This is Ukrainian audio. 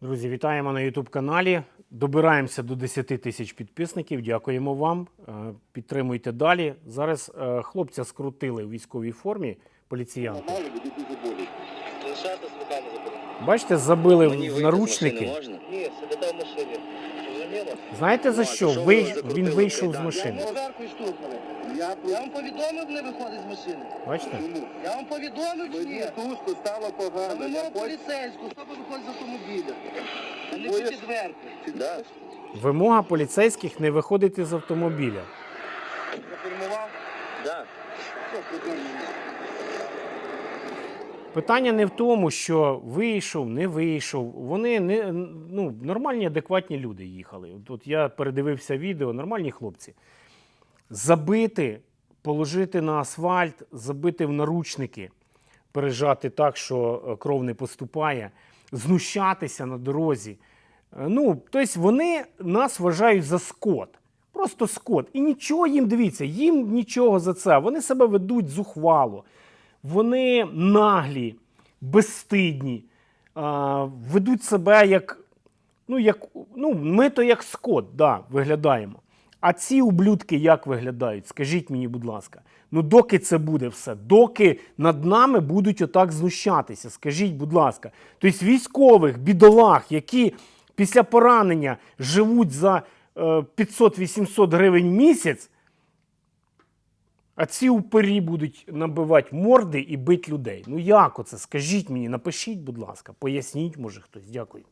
Друзі, вітаємо на YouTube каналі. Добираємося до 10 тисяч підписників. Дякуємо вам. Е, Підтримуйте далі. Зараз е, хлопця скрутили в військовій формі поліціянти. Бачите, забили Мені в наручники. Ні, сидите в машині. Знаєте за Ну, що? що Ви... Він вийшов з машини. Я, вам повідомив, не виходить з машини. Бачите? Я вам повідомив чи ні? Стало погано. поліцейську, хто виходить з автомобіля? Да. Вимога поліцейських не виходити з автомобіля. Да. Питання не в тому, що вийшов, не вийшов. Вони не ну, нормальні, адекватні люди їхали. Тут я передивився відео, нормальні хлопці. Забити, положити на асфальт, забити в наручники, пережати так, що е, кров не поступає, знущатися на дорозі. Е, Ну, тобто вони нас вважають за скот. Просто скот. І нічого їм дивіться, їм нічого за це. Вони себе ведуть зухвало. Вони наглі, безстидні, ведуть себе як. Ну, як, ну, ми то як скот, да, виглядаємо. А ці ублюдки як виглядають? Скажіть мені, будь ласка. Ну, доки це буде все, доки над нами будуть отак знущатися, скажіть, будь ласка. Тобто військових, бідолах, які після поранення живуть за е, 500-800 гривень в місяць, а ці упері будуть набивати морди і бити людей. Ну як оце? Скажіть мені, напишіть, будь ласка, поясніть, може хтось. Дякую.